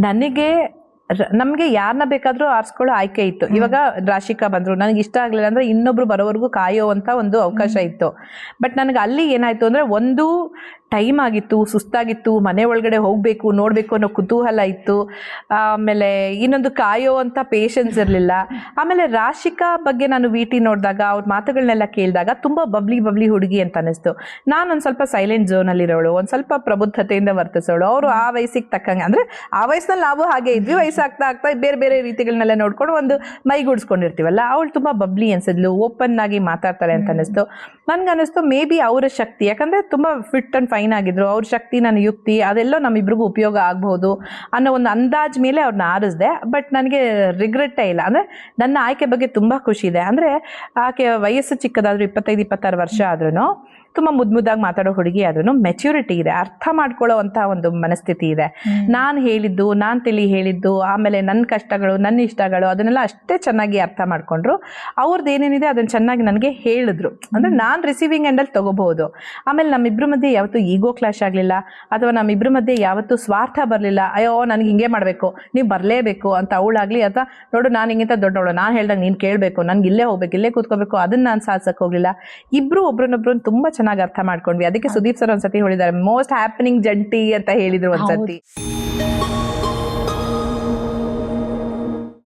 ನನಗೆ ನಮಗೆ ಯಾರನ್ನ ಬೇಕಾದ್ರೂ ಆರಿಸ್ಕೊಳ್ಳೋ ಆಯ್ಕೆ ಇತ್ತು. ಇವಾಗ ರಾಶಿಕಾ ಬಂದ್ರು. ನನಗೆ ಇಷ್ಟ ಆಗ್ಲಿಲ್ಲ ಅಂದ್ರೆ ಇನ್ನೊಬ್ರು ಬರೋವರೆಗೂ ಕಾಯೋವಂಥ ಒಂದು ಅವಕಾಶ ಇತ್ತು. ಬಟ್ ನನಗೆ ಅಲ್ಲಿ ಏನಾಯ್ತು ಅಂದ್ರೆ ಒಂದು ಟೈಮ್ ಆಗಿತ್ತು, ಸುಸ್ತಾಗಿತ್ತು, ಮನೆ ಒಳಗಡೆ ಹೋಗಬೇಕು, ನೋಡಬೇಕು ಅನ್ನೋ ಕುತೂಹಲ ಇತ್ತು. ಆಮೇಲೆ ಇನ್ನೊಂದು ಕಾಯೋ ಅಂತ ಪೇಷನ್ಸ್ ಇರಲಿಲ್ಲ. ಆಮೇಲೆ ರಾಶಿಕಾ ಬಗ್ಗೆ ನಾನು ವಿ ಟಿ ನೋಡಿದಾಗ, ಅವ್ರ ಮಾತುಗಳನ್ನೆಲ್ಲ ಕೇಳಿದಾಗ ತುಂಬ ಬಬ್ಲಿ ಬಬ್ಲಿ ಹುಡುಗಿ ಅಂತ ಅನಿಸ್ತು ನಾನು ಒಂದು ಸ್ವಲ್ಪ ಸೈಲೆಂಟ್ ಝೋನಲ್ಲಿರೋಳು ಒಂದು ಸ್ವಲ್ಪ ಪ್ರಬುದ್ಧತೆಯಿಂದ ವರ್ತಿಸೋಳು. ಅವರು ಆ ವಯಸ್ಸಿಗೆ ತಕ್ಕಂಗೆ, ಅಂದರೆ ಆ ವಯಸ್ಸಿನಲ್ಲಿ ನಾವು ಹಾಗೆ ಇದ್ವಿ, ವಯಸ್ಸಾಗ್ತಾ ಆಗ್ತಾ ಬೇರೆ ಬೇರೆ ರೀತಿಗಳನ್ನೆಲ್ಲ ನೋಡ್ಕೊಂಡು ಒಂದು ಮೈಗೂಡಿಸ್ಕೊಂಡಿರ್ತೀವಲ್ಲ, ಅವಳು ತುಂಬಾ ಬಬ್ಲಿ ಅನಿಸಿದ್ಲು ಓಪನ್ ಆಗಿ ಮಾತಾಡ್ತಾಳೆ ಅಂತ ಅನಿಸ್ತು ನನಗನ್ನಿಸ್ತು ಮೇ ಬಿ ಅವರ ಶಕ್ತಿ, ಯಾಕಂದ್ರೆ ತುಂಬ ಫಿಟ್ ಆ್ಯಂಡ್ ಫೈನ್ ಆಗಿದ್ರು ಅವ್ರ ಶಕ್ತಿ ನನ್ನ ಯುಕ್ತಿ ಅದೆಲ್ಲ ನಮ್ಮಿಬ್ರಿಗೂ ಉಪಯೋಗ ಆಗಬಹುದು ಅನ್ನೋ ಒಂದು ಅಂದಾಜ್ ಮೇಲೆ ಅವ್ರನ್ನ ಆರಿಸ್ದೆ. ಬಟ್ ನನಗೆ ರಿಗ್ರೆಟ್ಟೇ ಇಲ್ಲ. ಅಂದ್ರೆ ನನ್ನ ಆಯ್ಕೆ ಬಗ್ಗೆ ತುಂಬಾ ಖುಷಿ ಇದೆ. ಅಂದ್ರೆ ಆಕೆ ವಯಸ್ಸು ಚಿಕ್ಕದಾದ್ರು ಇಪ್ಪತ್ತೈದು ಇಪ್ಪತ್ತಾರು ವರ್ಷ ಆದ್ರೂ ತುಂಬ ಮುದ್ ಮುದ್ದಾಗಿ ಮಾತಾಡೋ ಹುಡುಗಿ ಆದ್ರೂ ಮೆಚ್ಯೂರಿಟಿ ಇದೆ. ಅರ್ಥ ಮಾಡ್ಕೊಳ್ಳೋ ಅಂತ ಒಂದು ಮನಸ್ಥಿತಿ ಇದೆ. ನಾನು ಹೇಳಿದ್ದು ನಾನು ತಿಳಿ ಹೇಳಿದ್ದು ಆಮೇಲೆ ನನ್ನ ಕಷ್ಟಗಳು ನನ್ನ ಇಷ್ಟಗಳು ಅದನ್ನೆಲ್ಲ ಅಷ್ಟೇ ಚೆನ್ನಾಗಿ ಅರ್ಥ ಮಾಡ್ಕೊಂಡ್ರು. ಅವ್ರದ್ದು ಏನೇನಿದೆ ಅದನ್ನ ಚೆನ್ನಾಗಿ ನನಗೆ ಹೇಳಿದ್ರು. ಅಂದ್ರೆ ನಾನು ರಿಸೀವಿಂಗ್ ಎಂಡಲ್ಲಿ ತಗೋಬಹುದು. ಆಮೇಲೆ ನಮ್ಮಿಬ್ರ ಮಧ್ಯೆ ಯಾವತ್ತೂ ಈಗೋ ಕ್ಲಾಶ್ ಆಗಲಿಲ್ಲ ಅಥವಾ ನಮ್ಮಿಬ್ಬರ ಮಧ್ಯೆ ಯಾವತ್ತೂ ಸ್ವಾರ್ಥ ಬರಲಿಲ್ಲ ಅಯ್ಯೋ ನನಗೆ ಹಿಂಗೆ ಮಾಡಬೇಕು ನೀವು ಬರಲೇಬೇಕು ಅಂತ ಅವಳಾಗಲಿ ಅಥವಾ ನೋಡು ನಾನು ಹಿಂಗಿಂತ ದೊಡ್ಡವಳು ನಾನು ಹೇಳ್ದಂಗೆ ನೀನು ಕೇಳಬೇಕು ನನಗೆ ಇಲ್ಲೇ ಹೋಗ್ಬೇಕು ಇಲ್ಲೇ ಕೂತ್ಕೋಬೇಕು ಅದನ್ನ ನಾನು ಸಾಧಿಸೋಕೆ ಹೋಗಲಿಲ್ಲ. ಇಬ್ಬರು ಒಬ್ರನ್ನೊಬ್ರು ತುಂಬಾ ಚೆನ್ನಾಗಿ ಅರ್ಥ ಮಾಡ್ಕೊಂಡ್ವಿ. ಅದಕ್ಕೆ ಸುದೀಪ್ ಸರ್ ಒಂದ್ಸತಿ ಹೇಳಿದ್ದಾರೆ ಮೋಸ್ಟ್ ಹ್ಯಾಪನಿಂಗ್ ಜಂಟಿ ಅಂತ ಹೇಳಿದ್ರು ಒಂದ್ಸತಿ.